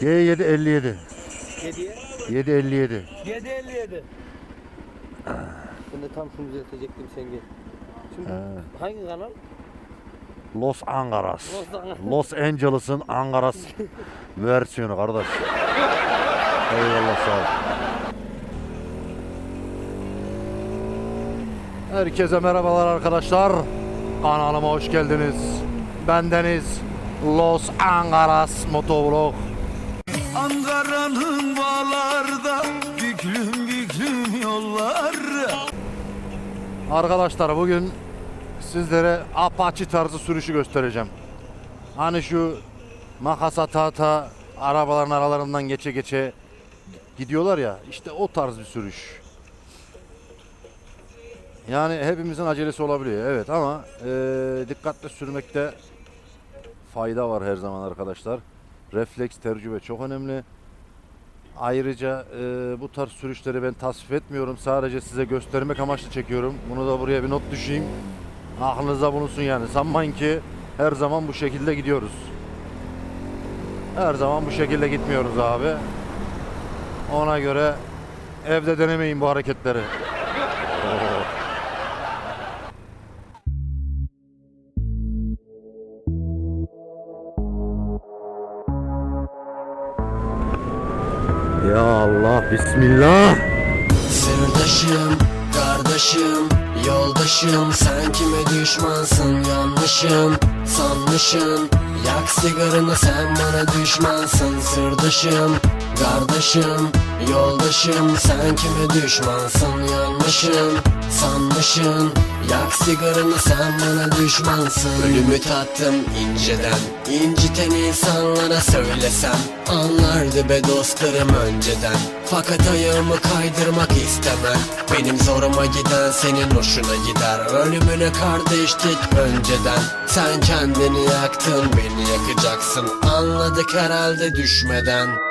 G7 57. 7'ye. 757. 7.57. Ben de tam şunu düzeltecektim sen gel. Şimdi hangi kanal? Los Angeles. Los Angeles. Los Angeles'ın Angeles versiyonu kardeş. Eyvallah sağ ol. Herkese merhabalar arkadaşlar. Kanalıma hoş geldiniz. Bendeniz Los Angeles Motovlog. Ankara'nın bağlarda büklüm büklüm yollar Arkadaşlar bugün sizlere Apache tarzı sürüşü göstereceğim. Hani şu makas ata ata arabaların aralarından geçe geçe gidiyorlar ya işte o tarz bir sürüş. Yani hepimizin acelesi olabiliyor evet ama eee dikkatli sürmekte fayda var her zaman arkadaşlar. Refleks, tecrübe çok önemli. Ayrıca eee, bu tarz sürüşleri ben tasvip etmiyorum. Sadece size göstermek amaçlı çekiyorum. Bunu da buraya bir not düşeyim. Aklınızda bulunsun yani. Sanmayın ki her zaman bu şekilde gidiyoruz. Her zaman bu şekilde gitmiyoruz abi. Ona göre evde denemeyin bu hareketleri. Ya Allah, Bismillah. Sırdaşım, kardeşim, yoldaşım. Sen kime düşmansın yanlışım sanmışım. Yak sigaranı sen bana düşmansın Sırdaşım, kardeşim, yoldaşım Sen kime düşmansın yanlışım? Sanmışım Yak sigaranı sen bana düşmansın. Ölümü tattım inceden inciten insanlara söylesem. Anlardı be dostlarım önceden. Fakat ayağımı kaydırmak istemem. Benim zoruma giden senin hoşuna gider. Ölümüne kardeştik önceden. Sen kendini yaktın beni yakacaksın. Anladık herhalde düşmeden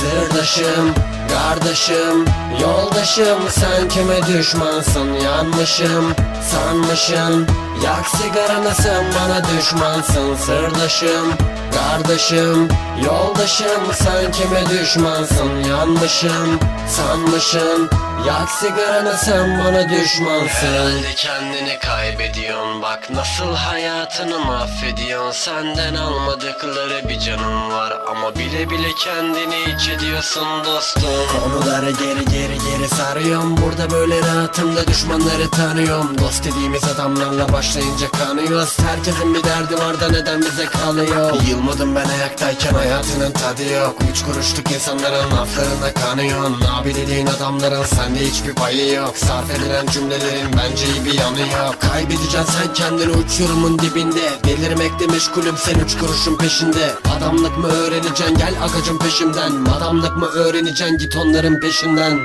Sırdaşım, kardeşim, yoldaşım. Sen kime düşmansın yanmışım sanmışım. Yak sigaranı sen bana düşmansın Sırdaşım, kardeşim, yoldaşım Sen kime düşmansın? Yanmışım sanmışım. Yak sigaranı sen bana düşmansın. Herhalde kendini kaybediyorsun. Bak nasıl hayatını mahvediyorsun. Senden almadıkları bir canım var. Ama bile bile kendini iç ediyorsun dostum. Konuları geri geri geri sarıyorum. Burada böyle rahatımda düşmanları tanıyorum. Dost dediğimiz adamlarla başlayınca kanıyoruz. Herkesin bir derdi var da neden bize kalıyor? Yılmadım ben ayaktayken hayatının tadı yok. Üç kuruşluk insanların laflarına kanıyorsun Abi dediğin adamların sende hiçbir payı yok. Sarf edilen cümlelerin bence iyi bir yanı yok. Kaybedeceksin sen kendini uçurumun dibinde. Delirmekte meşgulüm sen üç kuruşun peşinde. Adamlık mı öğreneceksin? Gel akacın peşimden. Adamlık mı öğreneceksin? Git onların peşinden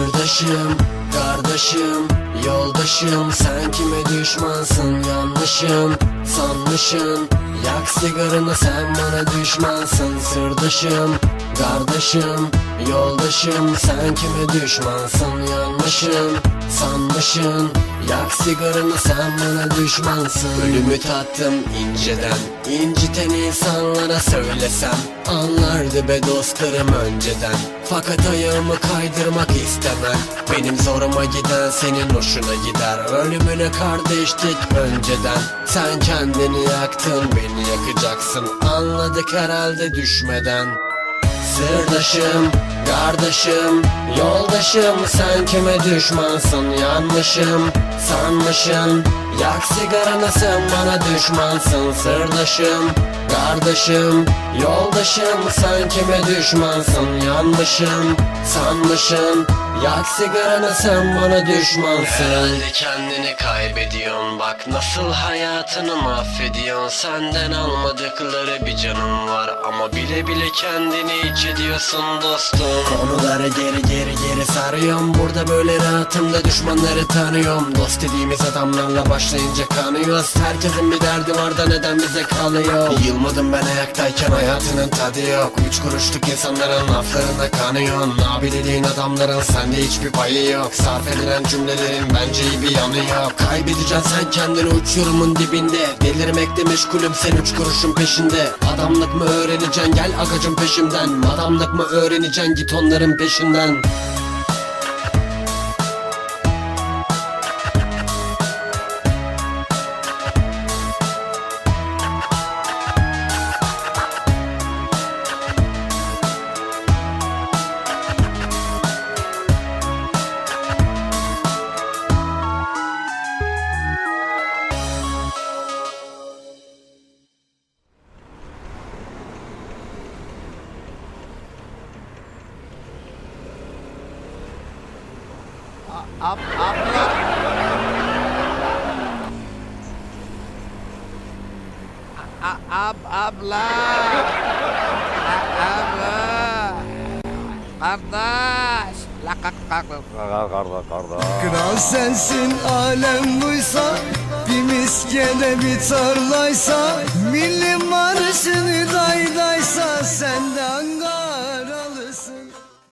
Sırdaşım, kardeşim, yoldaşım. Sen kime düşmansın yanlışım sanmışım. Yak sigaranı sen bana düşmansın Sırdaşım, kardeşim, yoldaşım Sen kime düşmansın yanlışım? Sanmışım Yak sigaranı sen bana düşmansın. Ölümü tattım inceden inciten insanlara söylesem. Anlardı be dostlarım önceden. Fakat ayağımı kaydırmak istemem. Benim zoruma giden senin hoşuna gider. Ölümüne kardeştik önceden. Sen kendini yaktın beni yakacaksın. Anladık herhalde düşmeden Sırdaşım, kardeşim, yoldaşım Sen kime düşmansın yanmışım sanmışım. Yak sigaranı sen bana düşmansın Sırdaşım, kardeşim, yoldaşım Sen kime düşmansın? Yanmışım sanmışım. Yak sigaranı sen bana düşmansın. Herhalde kendini kaybediyorsun. Bak nasıl hayatını mahvediyorsun. Senden almadıkları bir canım var. Ama bile bile kendini iç ediyorsun dostum. Konuları geri geri geri sarıyorum. Burada böyle rahatımda düşmanları tanıyorum. Dost dediğimiz adamlarla başlayınca kanıyoruz. Herkesin bir derdi var da neden bize kalıyor? Yılma Kalmadım ben ayaktayken hayatının tadı yok. Üç kuruşluk insanların laflarına kanıyorsun Abi adamların sende hiçbir payı yok. Sarf edilen cümlelerin bence iyi bir yanı yok. Kaybedeceksin sen kendini uçurumun dibinde. Delirmekte meşgulüm sen üç kuruşun peşinde. Adamlık mı öğreneceksin? Gel agacın peşimden. Adamlık mı öğreneceksin? Git onların peşinden Ab, abla. A, ab, abla. A, abla. Kardeş. La kar kar kar kar kardeş. Kral sensin alem buysa. Bir miskede bir tarlaysa. Milli marşını daydaysa. Senden